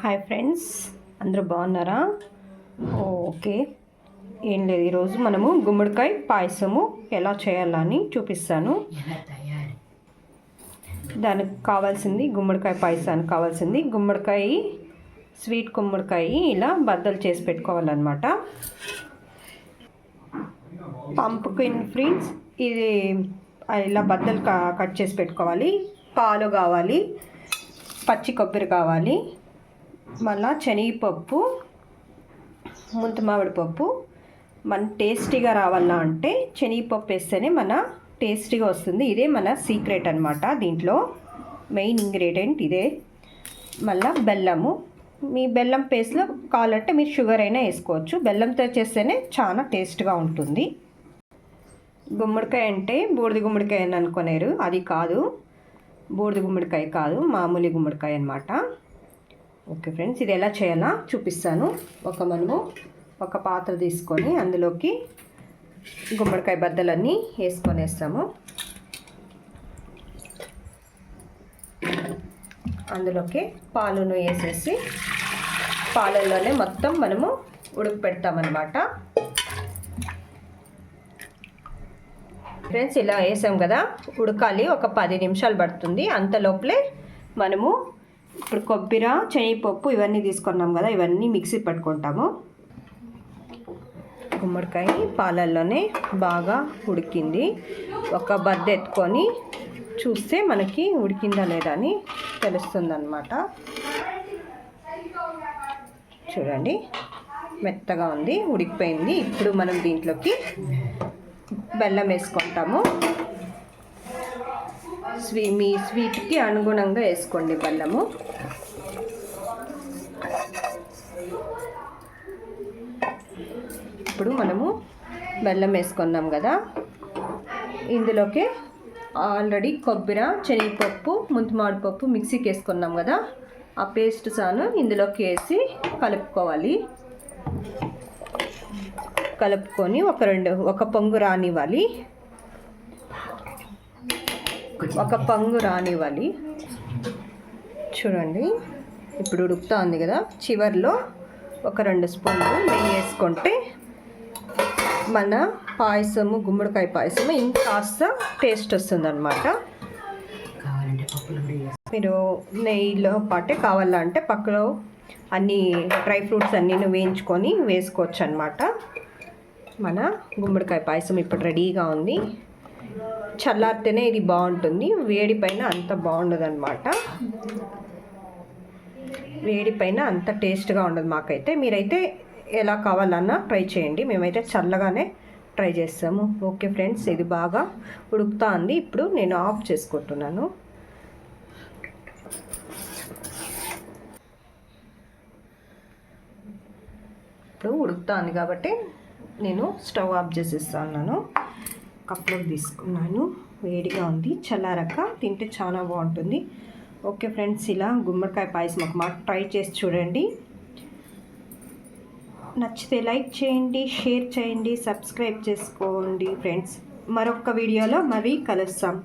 Hi friends అందరూ బాగున్నారా? Okay. ఏం లేదు ఈరోజు మనము గుమ్మడికాయ పాయసము ఎలా చేయాలని చూపిస్తాను. దానికి కావాల్సింది గుమ్మడికాయ పాయసానికి కావాల్సింది గుమ్మడికాయ స్వీట్ గుమ్మడికాయ ఇలా బద్దలు చేసి పెట్టుకోవాలన్నమాట. పంపుకిన్ ఫ్రీన్స్ ఇది ఇలా బద్దలు కట్ చేసి పెట్టుకోవాలి. పాలు కావాలి పచ్చి కొబ్బరి కావాలి. మళ్ళా శనగపప్పు ముంత మామిడి పప్పు. మన టేస్టీగా రావాలా అంటే శనగపప్పు వేస్తేనే మన టేస్టీగా వస్తుంది. ఇదే మన సీక్రెట్ అనమాట దీంట్లో. మెయిన్ ఇంగ్రీడియంట్ ఇదే. మళ్ళా బెల్లము. మీ బెల్లం పేస్ట్లో కావాలంటే మీరు షుగర్ అయినా వేసుకోవచ్చు. బెల్లంతో చేస్తేనే చాలా టేస్ట్గా ఉంటుంది. గుమ్మడికాయ అంటే బూడిద గుమ్మడికాయ అని అనుకునేరు. అది కాదు. బూడిద గుమ్మడికాయ కాదు. మామూలు గుమ్మడికాయ అనమాట ఓకే ఫ్రెండ్స్ ఇది ఎలా చేయాలా చూపిస్తాను. ఒక మనము ఒక పాత్ర తీసుకొని అందులోకి గుమ్మడికాయ బద్దలన్నీ వేసుకొని వేస్తాము అందులోకి పాలను వేసేసి పాలల్లోనే మొత్తం మనము ఉడక పెడతామన్నమాట ఫ్రెండ్స్ ఇలా వేసాం కదా ఉడకాలి ఒక పది నిమిషాలు పడుతుంది. అంత లోపలే మనము ఇప్పుడు కొబ్బరి శనగపప్పు ఇవన్నీ తీసుకున్నాం కదా ఇవన్నీ మిక్సీ పట్టుకుంటాము. గుమ్మడికాయ పాలల్లోనే బాగా ఉడికింది. ఒక బద్ద ఎత్తుకొని చూస్తే మనకి ఉడికిందా లేదా అని తెలుస్తుందన్నమాట. చూడండి మెత్తగా ఉంది ఉడికిపోయింది. ఇప్పుడు మనం దీంట్లోకి బెల్లం వేసుకుంటాము. స్వీ మీ స్వీట్కి అనుగుణంగా వేసుకోండి బెల్లము. ఇప్పుడు మనము బెల్లం వేసుకున్నాం కదా. ఇందులోకి ఆల్రెడీ కొబ్బరి శనగపప్పు ముంతమాడిపప్పు మిక్సీకి వేసుకున్నాం కదా. ఆ పేస్ట్ సాను ఇందులోకి వేసి కలుపుకోవాలి. కలుపుకొని ఒక రెండు ఒక పొంగు రానివ్వాలి. ఒక పొంగు రానివ్వాలి. చూడండి ఇప్పుడు ఉడుకుతా ఉంది కదా. చివర్లో ఒక రెండు స్పూన్లు నెయ్యి వేసుకుంటే మన పాయసము గుమ్మడికాయ పాయసము ఇంకాస్త టేస్ట్ వస్తుందన్నమాట. మీరు నెయ్యిలో పాటే కావాలంటే పక్కలో అన్ని డ్రై ఫ్రూట్స్ అన్నీ వేయించుకొని వేసుకోవచ్చు అనమాట మన గుమ్మడికాయ పాయసం ఇప్పుడు రెడీగా ఉంది. చల్లారితేనే ఇది బాగుంటుంది. వేడి పైన అంత బాగుండదు అనమాట వేడి పైన అంత టేస్ట్గా ఉండదు మాకైతే. మీరైతే ఎలా కావాలన్నా ట్రై చేయండి. మేమైతే చల్లగానే ట్రై చేస్తాము. ఓకే ఫ్రెండ్స్ ఇది బాగా ఉడుకుతా ఉంది ఇప్పుడు నేను ఆఫ్ చేసుకుంటున్నాను. ఇప్పుడు ఉడుకుతా ఉంది కాబట్టి నేను స్టవ్ ఆఫ్ చేసేస్తున్నాను. కప్లో తీసుకున్నాను. వేడిగా ఉంది. చల్లారక తింటే చాలా బాగుంటుంది. ఓకే ఫ్రెండ్స్ ఇలా గుమ్మడికాయ పాయసం ఒక మాట ట్రై చేసి చూడండి. నచ్చితే లైక్ చేయండి షేర్ చేయండి సబ్స్క్రైబ్ చేసుకోండి ఫ్రెండ్స్. మరొక వీడియోలో మరీ కలుస్తాం.